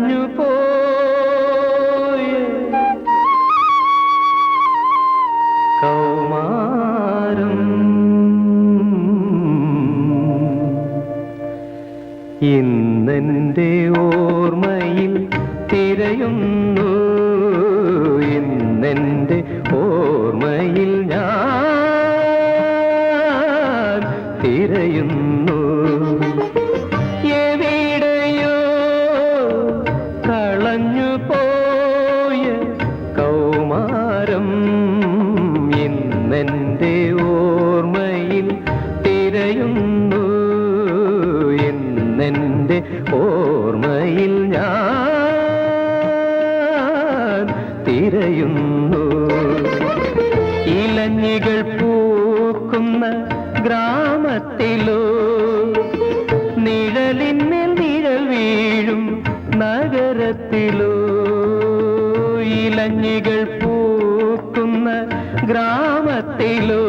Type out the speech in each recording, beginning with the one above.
മറഞ്ഞു പോയ കൗമാരം. ഇന്നെന്റെ ഓർമ്മ തിരയുന്നു ഇലഞ്ഞികൾ പൂക്കുന്ന ഗ്രാമത്തിലോ നിഴലിന്മേൽ നിഴൽ വീഴും നഗരത്തിലോ ഇലഞ്ഞികൾ പൂക്കുന്ന ഗ്രാമത്തിലോ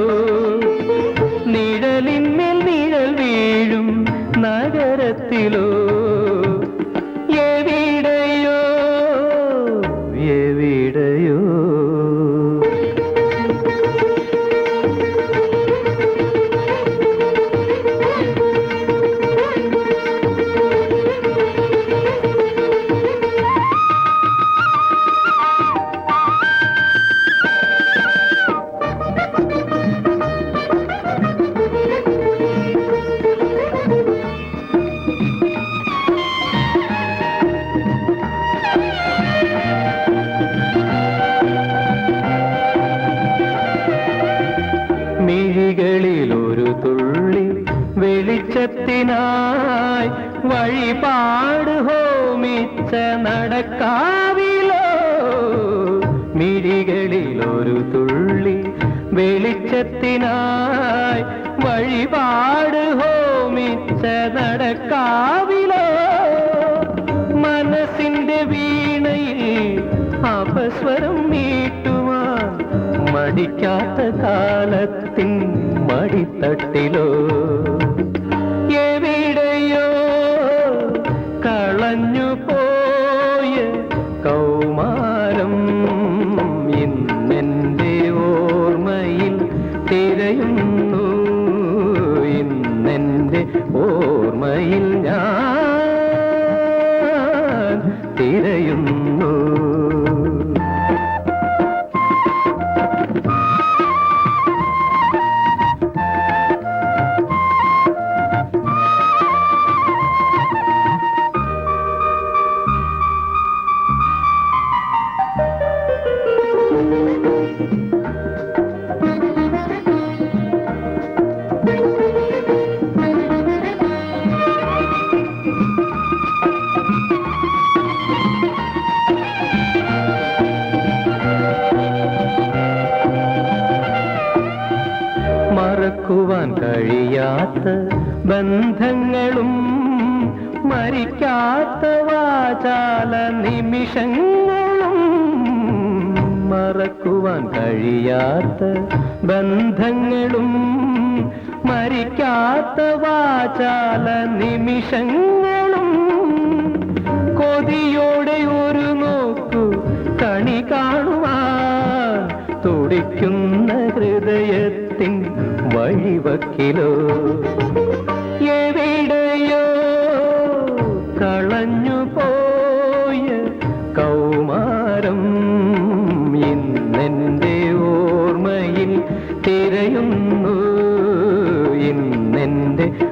നിഴലിന്മേൽ നിഴൽ വീഴും നഗരത്തിലോ. വഴിപാട് ഹോമിച്ച നടക്കാവിലോ? മിഴികളിൽ ഒരു തുള്ളി വെളിച്ചത്തിനായി വഴിപാട് ഹോമിച്ച നടക്കാവിലോ? മനസ്സിന്റെ വീണയിൽ അപസ്വരം മീട്ടുവാൻ മടിക്കാത്ത കാലത്തിൻ മടിത്തട്ടിലോ? മറക്കുവാൻ കഴിയാത്ത ബന്ധങ്ങളും മരിക്കാത്ത വാചാല നിമിഷങ്ങളും മറക്കുവാൻ കഴിയാത്ത ബന്ധങ്ങളും മരിക്കാത്ത വാചാല നിമിഷങ്ങളും കൊതിയോടെ ഒരു നോക്കു കണി കാണുവാൻ തുടിക്കുന്ന ഹൃദയത്തിൻ വഴിവക്കിലോ എവിടെയോ കളഞ്ഞു പോയ കൗമാരം ഇന്നെന്റെ ഓർമ്മയിൽ തിരയുന്നു. ഇന്നെന്റെ ഓ